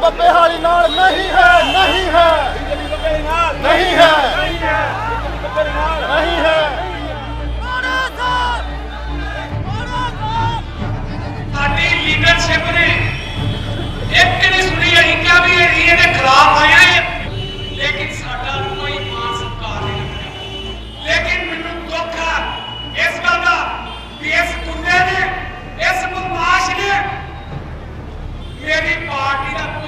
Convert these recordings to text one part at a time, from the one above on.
ਬੱਬੇ ਹਾਲੀ ਨਾਲ ਨਹੀਂ ਹੈ ਨਹੀਂ ਹੈ। ਨਹੀਂ ਹੈ। ਨਹੀਂ ਹੈ। ਸਾਡੀ ਲੀਡਰਸ਼ਿਪ ਨੇ ਇੱਕ ਨਹੀਂ ਸੁਣੀ ਅਸੀਂ ਕਿਹਾ ਵੀ ਇਹ ਇਹਦੇ ਖਿਲਾਫ ਆਇਆ ਹੈ ਲੇਕਿਨ ਸਾਡਾ ਕੋਈ ਮਾਨ ਸਤਿਕਾਰ ਨਹੀਂ ਰੱਖਿਆ ਲੇਕਿਨ ਮੈਨੂੰ ਦੁੱਖ ਹੈ ਇਸ ਗੱਲ ਦਾ ਵੀ ਇਸ ਗੁੰਡੇ ਨੇ ਇਸ ਬਦਮਾਸ਼ ਨੇ ਮੇਰੀ ਪਾਰਟੀ ਦਾ ਕੁਝ ਨਹੀਂ ਰਹਿ ਦਿੱਤਾ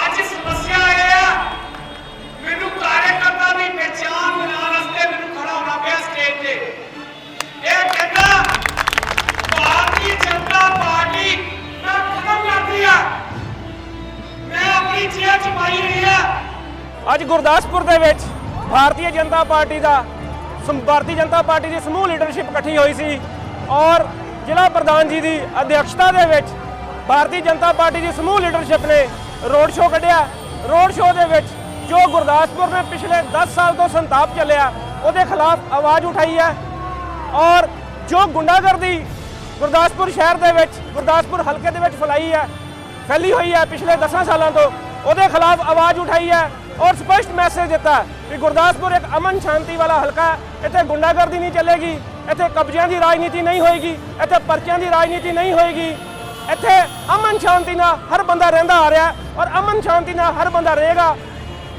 ਅੱਜ ਸਮੱਸਿਆ ਇਹ ਹੈ ਮੈਨੂੰ ਕਾਰਜਕਰਤਾ ਦੀ ਪਛਾਣ ਬਣਾਉਣ ਵਾਸਤੇ ਮੈਨੂੰ ਖੜਾ ਹੋਣਾ ਪਿਆ ਸਟੇਜ ਤੇ। ਇਹ ਕਹਿੰਦਾ ਭਾਰਤੀ ਜਨਤਾ ਪਾਰਟੀ ਮੈਂ ਖਤਮ ਕਰਦੀ ਆ। ਮੈਂ ਆਪਣੀ ਜੇਬ ਚ ਪਾਈ ਰਹੀ ਆ। ਅੱਜ ਗੁਰਦਾਸਪੁਰ ਦੇ ਵਿੱਚ ਭਾਰਤੀ ਜਨਤਾ ਪਾਰਟੀ ਦਾ ਭਾਰਤੀ ਜਨਤਾ ਪਾਰਟੀ ਦੀ ਸਮੂਹ ਲੀਡਰਸ਼ਿਪ ਇਕੱਠੀ ਹੋਈ ਸੀ ਔਰ ਜ਼ਿਲ੍ਹਾ ਪ੍ਰਧਾਨ ਜੀ ਦੀ ਅਧਿਕਸ਼ਤਾ ਦੇ ਵਿੱਚ ਭਾਰਤੀ ਜਨਤਾ ਪਾਰਟੀ ਦੀ ਸਮੂਹ ਲੀਡਰਸ਼ਿਪ ਨੇ ਰੋਡ ਸ਼ੋਅ ਕੱਢਿਆ। ਰੋਡ ਸ਼ੋਅ ਦੇ ਵਿੱਚ ਜੋ ਗੁਰਦਾਸਪੁਰ ਨੇ ਪਿਛਲੇ 10 ਸਾਲ ਤੋਂ ਸੰਤਾਪ ਚੱਲਿਆ, ਉਹਦੇ ਖਿਲਾਫ ਆਵਾਜ਼ ਉਠਾਈ ਹੈ। ਔਰ ਜੋ ਗੁੰਡਾਗਰਦੀ ਗੁਰਦਾਸਪੁਰ ਸ਼ਹਿਰ ਦੇ ਵਿੱਚ, ਗੁਰਦਾਸਪੁਰ ਹਲਕੇ ਦੇ ਵਿੱਚ ਫੈਲਾਈ ਹੈ, ਫੈਲੀ ਹੋਈ ਹੈ ਪਿਛਲੇ 10 ਸਾਲਾਂ ਤੋਂ, ਉਹਦੇ ਖਿਲਾਫ ਆਵਾਜ਼ ਉਠਾਈ ਹੈ ਔਰ ਸਪਸ਼ਟ ਮੈਸੇਜ ਦਿੱਤਾ ਕਿ ਗੁਰਦਾਸਪੁਰ ਇੱਕ ਅਮਨ ਸ਼ਾਂਤੀ ਵਾਲਾ ਹਲਕਾ ਹੈ, ਇੱਥੇ ਗੁੰਡਾਗਰਦੀ ਨਹੀਂ ਚੱਲੇਗੀ, ਇੱਥੇ ਕਬਜ਼ਿਆਂ ਦੀ ਰਾਜਨੀਤੀ ਨਹੀਂ ਹੋਏਗੀ, ਇੱਥੇ ਪਰਚਿਆਂ ਦੀ ਰਾਜਨੀਤੀ ਨਹੀਂ ਹੋਏਗੀ। ਇੱਥੇ ਅਮਨ ਸ਼ਾਂਤੀ ਨਾਲ ਹਰ ਬੰਦਾ ਰਹਿੰਦਾ ਆ ਰਿਹਾ ਔਰ ਅਮਨ ਸ਼ਾਂਤੀ ਨਾਲ ਹਰ ਬੰਦਾ ਰਹੇਗਾ।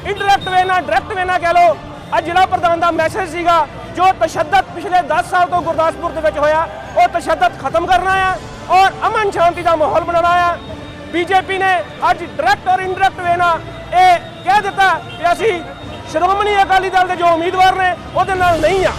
ਇਨਡਾਇਰੈਕਟ ਵੇ ਨਾਲ ਡਾਇਰੈਕਟ ਵੇ ਨਾਲ ਕਹਿ ਲਓ, ਅੱਜ ਜ਼ਿਲ੍ਹਾ ਪ੍ਰਧਾਨ ਦਾ ਮੈਸੇਜ ਸੀਗਾ, ਜੋ ਤਸ਼ੱਦਦ ਪਿਛਲੇ 10 ਸਾਲ ਤੋਂ ਗੁਰਦਾਸਪੁਰ ਦੇ ਵਿੱਚ ਹੋਇਆ, ਉਹ ਤਸ਼ੱਦਦ ਖਤਮ ਕਰਨਾ ਹੈ ਔਰ ਅਮਨ ਸ਼ਾਂਤੀ ਦਾ ਮਾਹੌਲ ਬਣਾਉਣਾ ਹੈ। ਬੀਜੇਪੀ ਨੇ ਅੱਜ ਡਾਇਰੈਕਟ ਔਰ ਇਨਡਾਇਰੈਕਟ ਵੇ ਨਾਲ ਇਹ ਕਹਿ ਦਿੱਤਾ ਕਿ ਅਸੀਂ ਸ਼੍ਰੋਮਣੀ ਅਕਾਲੀ ਦਲ ਦੇ ਜੋ ਉਮੀਦਵਾਰ ਨੇ, ਉਹਦੇ ਨਾਲ ਨਹੀਂ ਆ।